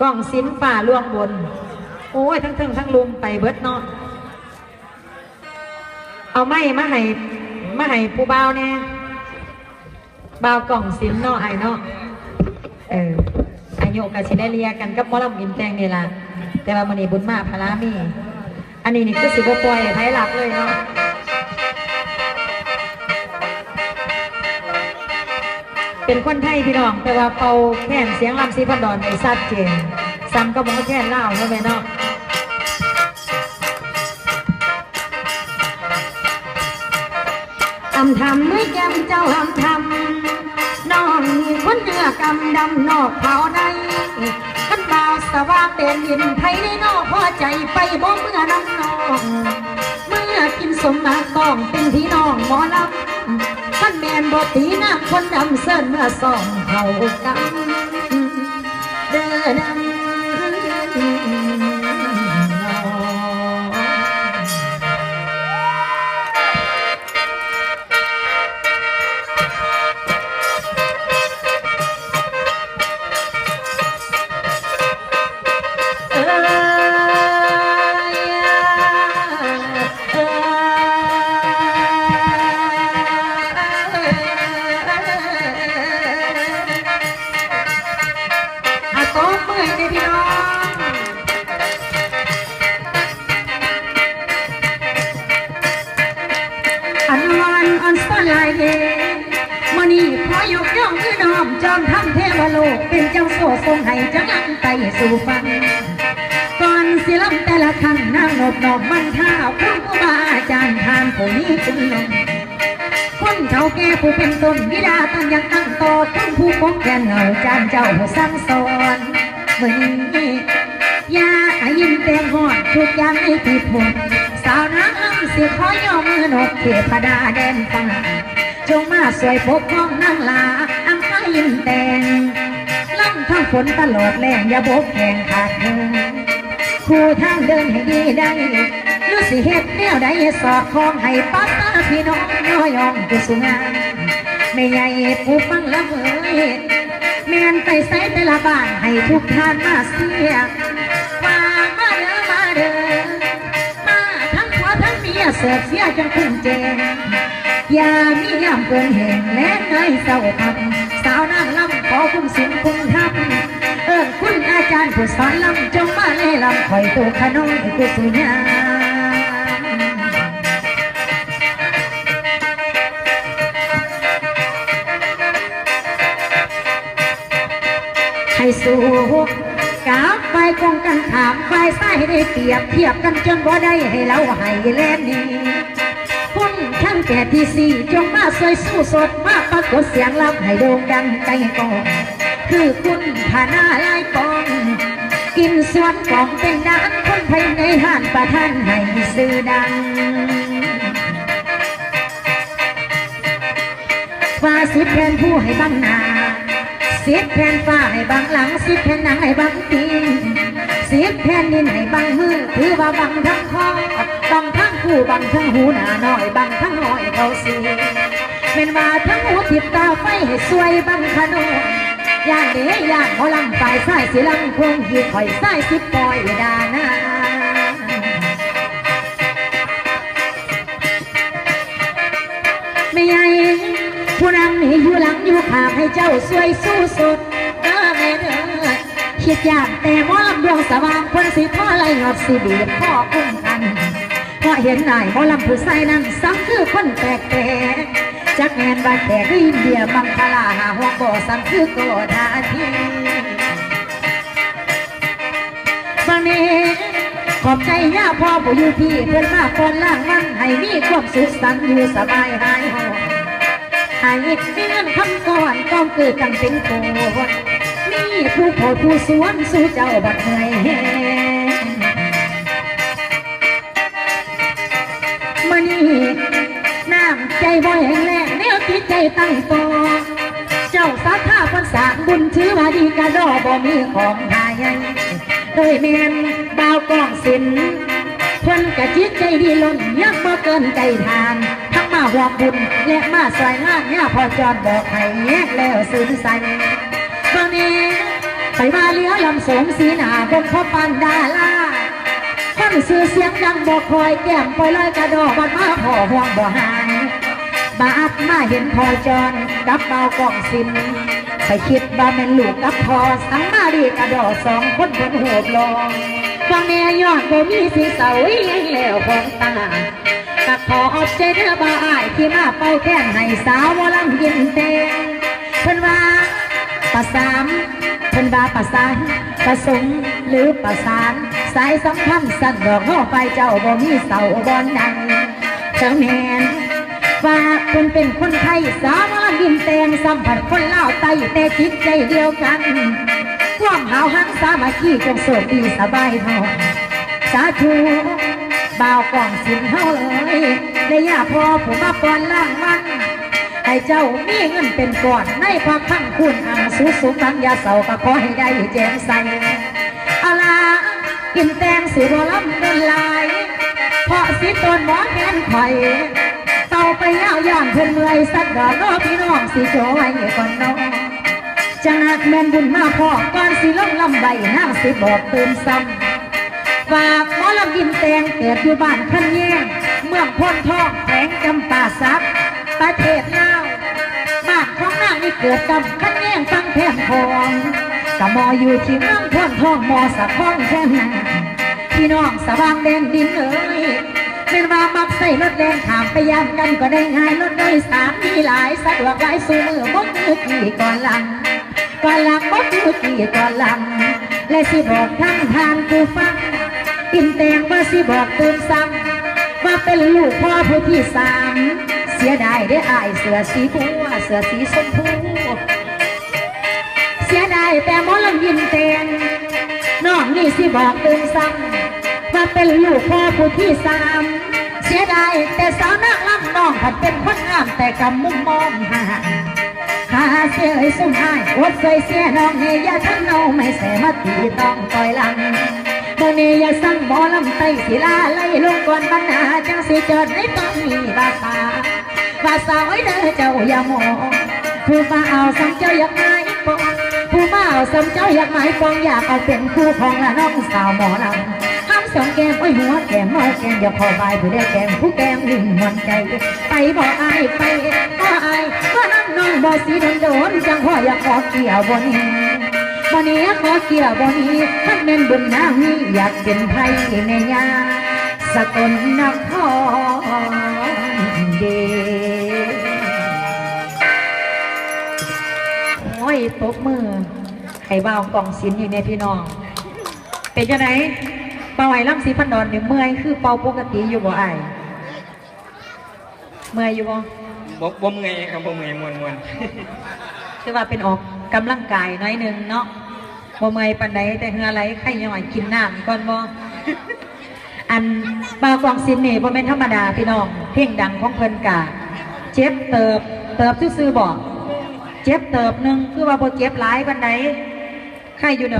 กล่องสินป่าล่วงบน โอ้ยทั้งทึงทั้งลุมไปเบิดเนาะเอาไม้มาให้มาให้ผู้บ่าวแน่บ่าวกล่องสินเนาะไอ้เนาะเอออายุกับสิได้เลียกันกับมอลำอินแตงนี่ล่ะแต่ว่ามันนี่บุญมากพลามี อันนี้นี่คือสิบปล่อยไผหลักเลยเนาะ เป็นคนไทยพี่น้อง แต่ว่าเป่าแค่นเสียงลำซีพันดอนในชัดเจนซ้ำก็บอกว่าแค่นเล่าใช่ไหมเนาะอำทำไม่แก้มเจ้าอำทำน้องมีคนเนือกำดำนอกเผาในขันบาวสว่างเด่นดินไทยได้นอกพอใจไปบ่เมื่อน้ำนอง เมื่อกินสมมาต้องเป็นพี่น้องหมอลำ ท่านแมนบอตีน้ำคนดำเส้นเมื่อสองเขากันเดิน ลายเดมื่อนี้ขอยกย่องคือน้อมจอมทำเทวโลก เป็นเจ้าโซ่ทรงให้จังไตสู่ฟังก่อนสิลำแต่ละครั้งนางนบนอบมันท่าคุณครูบาอาจารย์ทานผู้นี้คุณลงคนเฒ่าแก่ผู้เป็นต้นวิดาตั้งยังตั้งโตทั้งผู้ปกแกนเหงาจานเจ้าผู้สั่งสอนเมื่อนี้ยาอายินเต็มหอดทุกอย่างในที่ผลสาวนางอ้ำ สิขอยอมมือนกเทพดาแดนฟ้าจงมาสวยปกป้องนางลาอังพายินแตงล่ำทั้งฝนตลอดแรงอย่าบกแข่งขาดเธอคู่ทางเดินให้ดีได้หรือสิเฮ็ดแนวใดสอดคล้องให้ป้าตาพี่น้องย่อยองกุสุงานไม่ใหญ่ผู้ฟังละเมยแม่นไปใส่แต่ละบ้านให้ทุกท่านมาเสีย เสิร์ฟเสียจนคุ้มเจงอย่ามียามเกินเหตุและเนยเศร้าคำสาวนางลำขอคุ้มสินคุ้มทับเอิ้นคุณอาจารย์ผู้สอนลำจงมาเล่ลำคอยตัวขน้อยกุสุญาให้สู้กั บไฟคงกันถามไฟใส่ได้เปรียบเทียบกันจนบ่ได้ให้เราให้แลนนี้คุณทั้งแก่ที่สี่จงมาสวยสู้สดมาปรากฏเสียงลำให้โด่งดังใจก่อนคือคุณพานาลายปอง กินสวนของเป็นดังคนภายในห้านประทานให้ซื้อดังฟาสิบแผ่นผู้ให้บังนา สิบแผ่นฟ้าให้บังหลังสิบแผ่นหนังให้บังตีนสิบแผ่นดินให้บังมือถือว่าบังทั้งคอบังทั้งคู่บังทั้งหูหน้าน้อยบังทั้งน้อยเขาสีเป็นว่าทั้งหูติดตาไฟให้สวยบังขนมย่านเดีย่านหมอลำฝ่ายสายสิลำคงหีข่อยสายสิปล่อยดานาไม่ใหญ่ ผู้นำนี่อยู่หลังอยู่ข้างให้เจ้าสวยสู้สดเด้อแม่เด้อคิดยากแต่หมอลำดวงสว่างคนสิพ่อไล่หอบสิบีบพ่อคุ้มกันเพราะเห็นนายหมอลำผู้ใส่นั้นซ้ำคือคนแปลกแปลกจักแมนบานแต่ก็อินเดียบังคลาหาหัวบ่อสังคือโกธาทีบางนี้ขอบใจย่าพ่อผู้อยู่พี่เพื่อนมาก่อนล่างมันให้มีความสุขสันต์อยู่สบายหายหอบ ให้มีเงินคำก่อนต้องเกิดกันเป็นโกดมีผู้โพดผู้สวนสู้เจ้าบัดเหนื่อยแหงมานี่น้ำใจบ่แห้งแล้งแนวจิตใจตั้งต่อเจ้าสาขาคนสางบุญถือว่าดีกระดอบ่มีของหายโดยแมนบ่าวกองสินเพิ่นกะจิตใจดีล้นยังบ่เกินใจทาน แมาหวกบุญและมาสวยงานเนี่ยพอจอดบอกให้แยกแล้วสื่นใสบางนี้ไปมาเรือลำสงสีหนาบนพ่อปันดาลาคนสื่อเสียงดังบอกคอยแก้มปล่อยลอยกระดอกบัดมาพ่อห่วงบ่หายบาดมาเห็นพอจอนกับเบากล่องสินไปคิดว่าแม่นลูกกับพอสังมาดีกระดอสองคนบนโหบลองว่าแม่ยอดบ่มีสีเสาอีหยังแล้วของตา กับขออบใจเด้อบ่อายที่มาเป่าแค้นให้สาววลังยินเตงเพิ่นว่าปะสามเพิ่นว่าปะสานประสงค์หรือประสาน สายสัมพันธ์สั่นดอกห่อไฟเจ้าบ่มีเสาบอนดังเจ้าแมนว่าคนเป็นคนไทยสาวมารถดินแตงสัมผัสคนลาวไตแต่จิตใจเดียวกันความหาวหันสามัคคีจงโสดดีสบายทองสาธุ บ่าวกล่องสินเฮาเลยได้ยาพอผมมาก่อนล่างมันให้เจ้ามีเงินเป็นก่อนในพระพังคุณอังสุสุมังยาเสาก็ขอให้ได้แจ้งใสเอาลากินแตงสิบ่ลำเดินลาย เพราะสิตนหมอแขนข่อยเต่าไปยาวย่านเพิ่นเมื่อยสักดอกน้อพี่น้องสิโจไว้ก่อนน้องจังนักแม่นบุญมาพอก่อนสิลงลำใบห้างสิบอกตื่นซ้ำ ฝากหมอลำกินแตงเกิดอยู่บ้านขั้นแย่งเมืองพ้นทองแขวงจำปาสักประเทศลาวบ้านของนางนี่เกิดกับขั้นแย่งฟังแพมทองกะมออยู่ที่เมืองพ้นทองมอสะท้องแค่นาพี่น้องสว่างแดนดินเอ้ยเป็นว่ามักใส่รถแดงขามไปยามกันก็ได้ง่ายรถโดยสารมีหลายสะดวกหลายสูมือบ่คือกี่ก่อนหลังก่อนหลังบ่คือกี่ก่อนหลังและสิบอกทั้งทานผู้ฟัง กินแตงว่าสิบอกเติมซ้ำว่าเป็นลูกพ่อผู้ที่สามเสียดายได้อายเสือสีบัวเสือสีชมพูเสียดายแต่หมอลำยินเตงน้องนี่สิบอกเติมซ้ำว่าเป็นลูกพ่อผู้ที่สามเสียดายแต่สาวนักลำน้องผัดเป็นคนงามแต่กำมุมมองห่าหาเสียให้สุ่มอายอดเคยเสียน้องเฮยาทั้งน้องไม่แสมาตีต้องคอยลัง โมเนียาสั่งหมอลำไตศิลาไล่ลงก่อนบรรณาจังสิเจิดให้ต้องมีบาษาบาษาไว้เด้อเจ้าอย่ามองผู้มาเอาสังเจ้าอยากไม้ปองผู้มาเอาสำเจ้าอยากหมายปองอยากเอาเป็นคู่ของละน้องสาวหมอลำห้ามสองแก้มโอ้หัวแก้มเมาแก้มอย่าพอบายผู้เดียวแก้มผู้แก้มลิ่มหวนใจ ไปบ่อายไปบ่อายบ่น้ำน้องบ่สีโดนโดนจังพ่ออยากขอเกี่ยวบนี้ บ่นี้ขอเกี่ยวบ่นี้ท่านเป็นบุญนางนี้อยากเป็นไทยแม่ยาสกลนครเดชโอ้ยปรบมือไข่บ่าวกล่องสินอยู่ในพี่น้อง เป็นยังไงเป่าไอ้ลำสีพันดอนเนี่ยเมื่อยคือเป่าปกติอยู่บ่ไอายเมื่อยอยู่บ่บ่บ่เมื่อยครับบ่เมื่อยมวนมวนคือว่าเป็นออกกำลังกายน้อยหนึงเนาะ บ่เมื่อยปันใดแต่เฮืออะไรไข่ย่อยกินน้ำก่อนบ่อันบ่าวกองซินนี่บ่แม่นธรรมดาพี่น้อง เพ่งดังของเพิ่นกาเจ็บเติบ เติบซื่อๆบ่เจ็บเติบหนึงคือว่าบ่เจ็บหลายปันใดไข่อยู่เนาะ